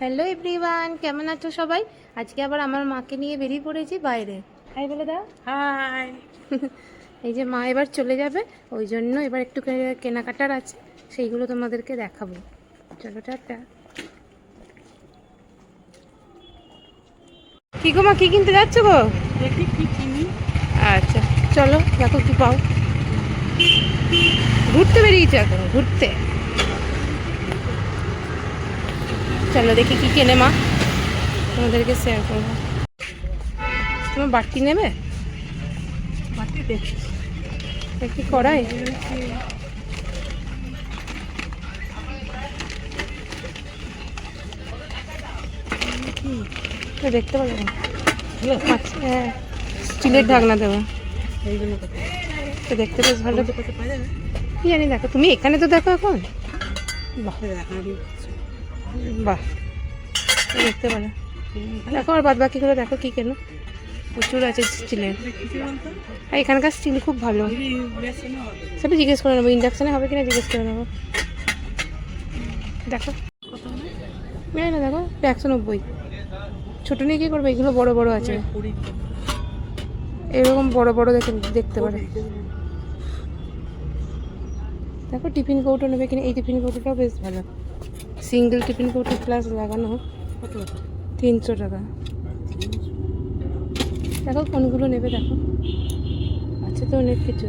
Hello everyone কেমন আছো সবাই? আজকে আবার আমার মাকে নিয়ে বেরিয়ে পড়েছি বাইরে। হাই বলে দাও হাই এই যে মা এবার চলে যাবে ওই জন্য এবার একটু কেনাকাটার আছে সেইগুলো তোমাদেরকে দেখাবো। চলো টাটা। কি গো মা কি কিনতে যাচ্ছ গো? দেখি কি কিনি। আচ্ছা চলো দেখো কি পাও। ঘুরতে বেরিয়েছো এখন? ঘুরতে? চলো দেখি কি কেনে মা। তোমাদেরকে শেয়ার করব। তোমার বাটি নেবে? কড়াই? তো দেখতে আচ্ছা হ্যাঁ। স্টিলের ঢাকনা দেবো। দেখতে বেশ ভালো। কি জানি দেখো তুমি এখানে তো দেখো এখন। বাহ। বাহ দেখতে পারো। দেখো আর বাদ বাকিগুলো দেখো কি কেন। প্রচুর আছে স্টিলের আর এখানকার স্টিল খুব ভালো। সেটা জিজ্ঞেস করে নেব ইন্ডাকশানে হবে কিনা জিজ্ঞেস করে নেব। দেখো। না দেখো একশো নব্বই। ছোটো নিয়ে কী করবে? এগুলো বড় বড় আছে। এরকম বড় বড় দেখে দেখতে পারে। দেখো, টিফিন কৌটো নেবে কিনা, এই টিফিন কৌটোটাও বেশ ভালো। সিঙ্গেল টিফিন কৌটো প্লাস লাগানো তিনশো টাকা। দেখো কোনগুলো নেবে দেখো। আছে তো অনেক কিছু।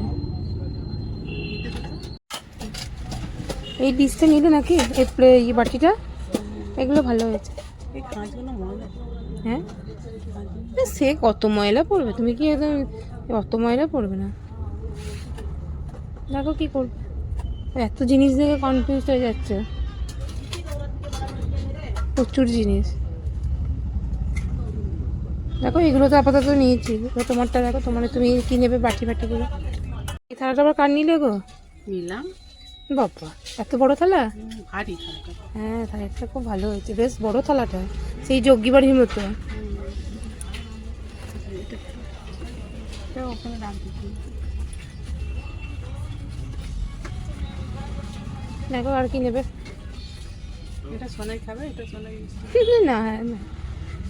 এই ডিশটা নিলে নাকি? এই এই বাটিটা? এগুলো ভালো হয়েছে। হ্যাঁ? সে কত ময়লা পড়বে? তুমি কি একদম অত ময়লা পড়বে না? দেখো কি করবে এত জিনিস দেখে কনফিউজ হয়ে যাচ্ছে। প্রচুর জিনিস। দেখো এগুলো তো আপাতত নিয়েছি। তোমারটা দেখো তোমার তুমি কি নেবে বাটি বাটিগুলো এই থালাটা আবার কার নিলে গো? নিলাম। বাবা এত বড় থালা? ভারী হ্যাঁ থালাটা খুব ভালো হয়েছে। বেশ বড় থালাটা। সেই যজ্ঞি বাড়ির মতো। দেখো আর কি নেবে। এটা সোনাই খাবে এটা সোনাই না হ্যাঁ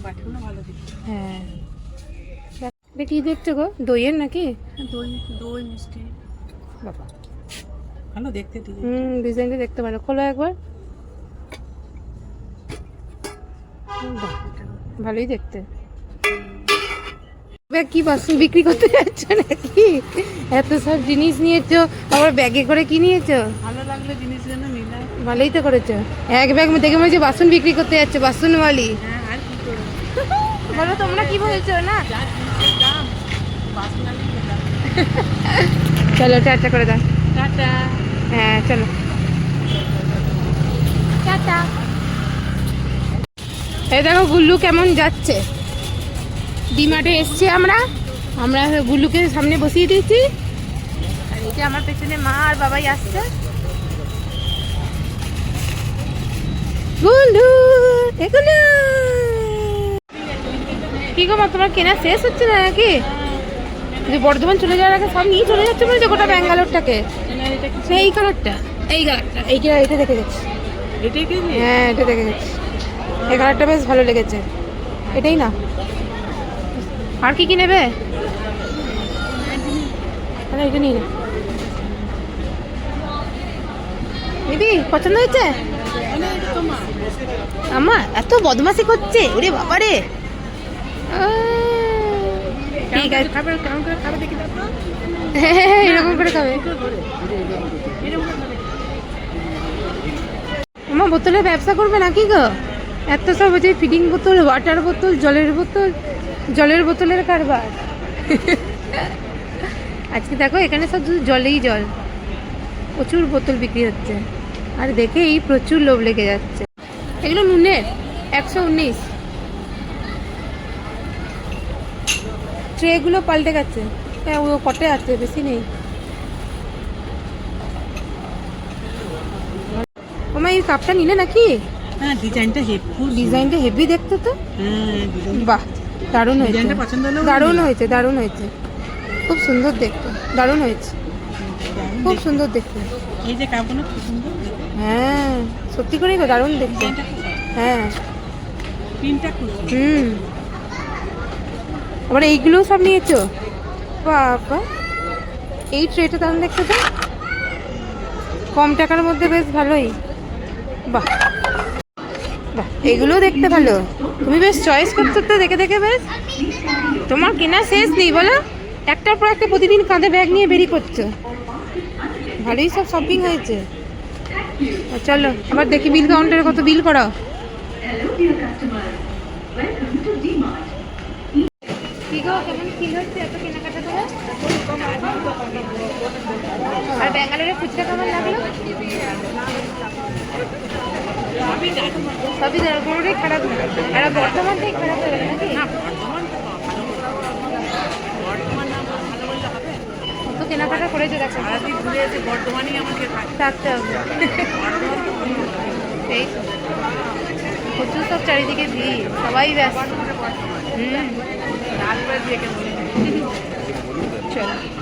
বাটিগুলো ভালো দিচ্ছে হ্যাঁ। কি দেখছ গো? দইয়ের নাকি? দই দই মিষ্টি। বাবা। ভালো দেখতে হুম ডিজাইনটা দেখতে পারো খোলো একবার। ভালোই দেখতে। ব্যাগ কি বাসন বিক্রি করতে যাচ্ছ নাকি? এত সব জিনিস নিয়েছো আবার ব্যাগে করে কি নিয়েছো? ভালো লাগল জিনিস জন্য ভালোই তো করেছ। এক ব্যাগ দেখে মনে হচ্ছে বাসন বিক্রি করতে যাচ্ছে কি করব বলো তোমরা কি বলছো না? বাসন চলো টাটা করে দাও। টাটা। হ্যাঁ চলো। টাটা। এই দেখো গুল্লু কেমন যাচ্ছে। ডিমার্টে এসছি আমরা। আমরা গুল্লুকে সামনে বসিয়ে দিয়েছি। আর এই যে আমার পেছনে মা আর বাবাই আসছে গুল্লু এগুলো কি গো মা তোমার কেনা শেষ হচ্ছে না নাকি? যে বর্ধমান চলে যাওয়ার আগে সব নিয়ে চলে যাচ্ছে মনে গোটা ব্যাঙ্গালোরটাকে। এই কালারটা এই কালারটা এই কালার এটা দেখে গেছি। হ্যাঁ এটা দেখে গেছি। এই কালারটা বেশ ভালো লেগেছে। এটাই না? আর কি কি নেবে? তাহলে এটা নিয়ে নে। দিদি পছন্দ হয়েছে? আমার এত বদমাসি করছে, ওরে বাবারে। ঠিক আছে। এরকম করে খাবে। আমার বোতলের ব্যবসা করবে নাকি গো? এত সব হচ্ছে ফিডিং বোতল ওয়াটার বোতল, জলের বোতল, জলের বোতলের কারবার। আজকে দেখো, এখানে সব জলেই জল। প্রচুর বোতল বিক্রি হচ্ছে। আর দেখেই প্রচুর লোভ লেগে যাচ্ছে। এগুলো নুনের একশো উনিশ। ট্রেগুলো পাল্টে গেছে। হ্যাঁ ও কটে আছে বেশি নেই। ওমা এই কাপটা নিলে নাকি? হ্যাঁ ডিজাইনটা হেভ ডিজাইনটা হেভি দেখতে তো। হ্যাঁ বাহ দারুণ হয়েছে। দারুণ হয়েছে দারুণ হয়েছে। খুব সুন্দর দেখতে দারুণ হয়েছে। খুব সুন্দর দেখতে। এই যে কাপগুলো খুব সুন্দর। হ্যাঁ সত্যি করেই তো দারুণ দেখতে। হ্যাঁ। তিনটা হুম। আবার এইগুলোও সব নিয়েছো? বাবা। এই ট্রেটা দাম দেখতে তো। কম টাকার মধ্যে বেশ ভালোই। বাহ। বাহ এগুলোও দেখতে ভালো। তুমি বেশ চয়েস করছ তো দেখে দেখে বেশ। তোমার কেনা শেষ নেই বলো? একটার পর একটা প্রতিদিন কাঁধে ব্যাগ নিয়ে বেরিয়ে করছ ভালোই সব শপিং হয়েছে। চলো আবার দেখি বিল কাউন্টারে কত বিল করা কি গো, কেমন ফিল হচ্ছে? এত কেনাকাটা করে আর ফুচকা কেমন লাগল? সবই খারাপ। আর বর্ধমানটাই খারাপ হয়ে গেল নাকি? কেনাকাটা করেছে দেখো। থাকতে হবে। এই তো। প্রচুর সব চারিদিকে ভিড় সবাই ব্যস্ত। হুম। কেমন